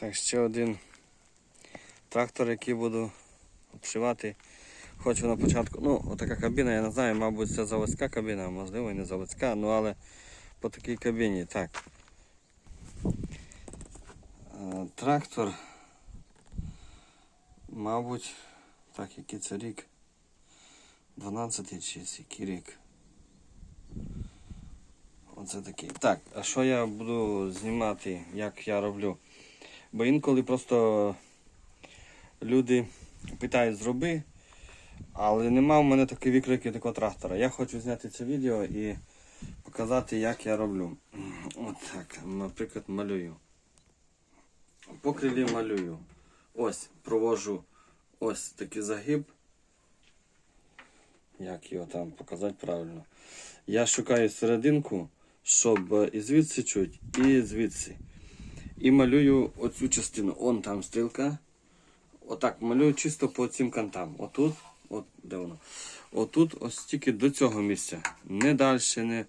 Так, ще один трактор, який буду обшивати. Хочу на початку, ну, отака кабіна, я не знаю, мабуть, це заводська кабіна, можливо і не заводська, ну але по такій кабіні, так. Е, Трактор, мабуть, так, який це рік? 12 чи який рік? Оце такий. Так, а що я буду знімати, як я роблю? Бо інколи просто люди питають зроби, але нема в мене такої викрики такого трактора. Я хочу зняти це відео і показати, як я роблю. От так, наприклад, малюю. По крилі малюю. Ось провожу ось такий загиб. Як його там показати правильно. Я шукаю серединку, щоб і звідси чуть, і звідси. І малюю оцю частину. Он там стрілка. Отак малюю чисто по цим кантам. Отут, от де воно. Отут, ось тільки до цього місця. Не далі, не.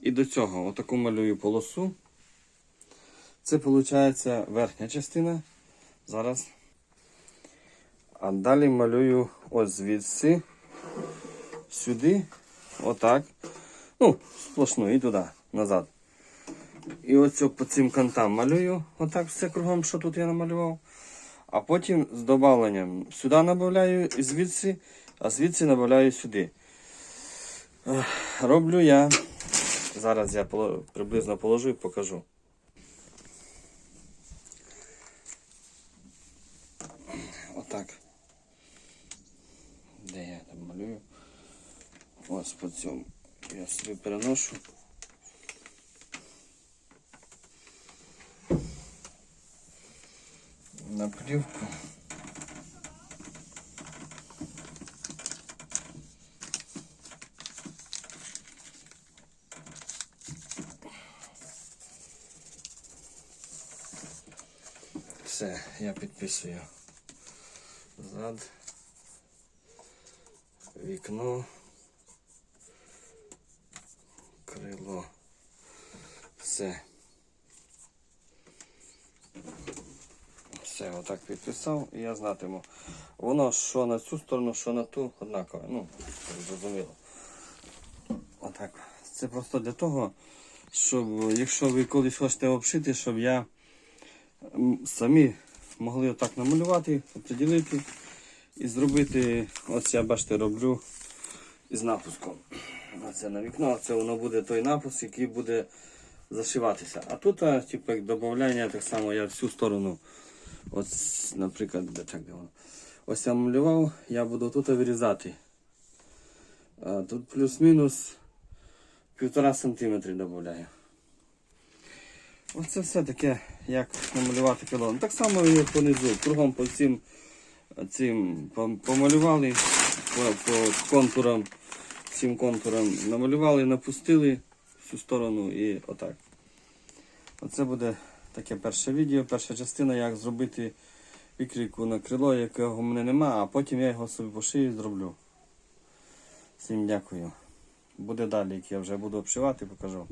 І до цього. Отаку малюю полосу. Це виходить верхня частина. Зараз. А далі малюю ось звідси. Сюди. Отак. Ну, сплошну і туди, назад. І оцю по цим кантам малюю. Отак все кругом, що тут я намалював. А потім з додавленням сюди набавляю звідси, а звідси набавляю сюди. Роблю я. Зараз я приблизно положу і покажу. Отак. Де я там малюю? Ось по цьому. Я собі переношу. На плівку. Все, я підписую. Зад. Вікно. Крило. Все. Все, отак підписав і я знатиму. Воно що на цю сторону, що на ту однакове. Ну, зрозуміло. Отак. Це просто для того, щоб якщо ви колись хочете обшити, щоб я самі могли отак намалювати, оприділити і зробити, ось я бачите, роблю із напуском. Оце на вікно, це воно буде той напуск, який буде зашиватися. А тут, типу, як додавання, так само я всю сторону, ось, наприклад, де де воно. Ось я малював, я буду тут вирізати. А, тут плюс-мінус півтора сантиметри додаю. Оце все таке, як намалювати. Ну, Так само і понизу, кругом по цим, цим помалювали по, по контурам, цим контурам намалювали, напустили всю сторону і отак. Оце буде таке перше відео, перша частина, як зробити викрійку на крило, якого в мене нема, а потім я його собі пошию і зроблю. Всім дякую. Буде далі, як я вже буду обшивати, покажу.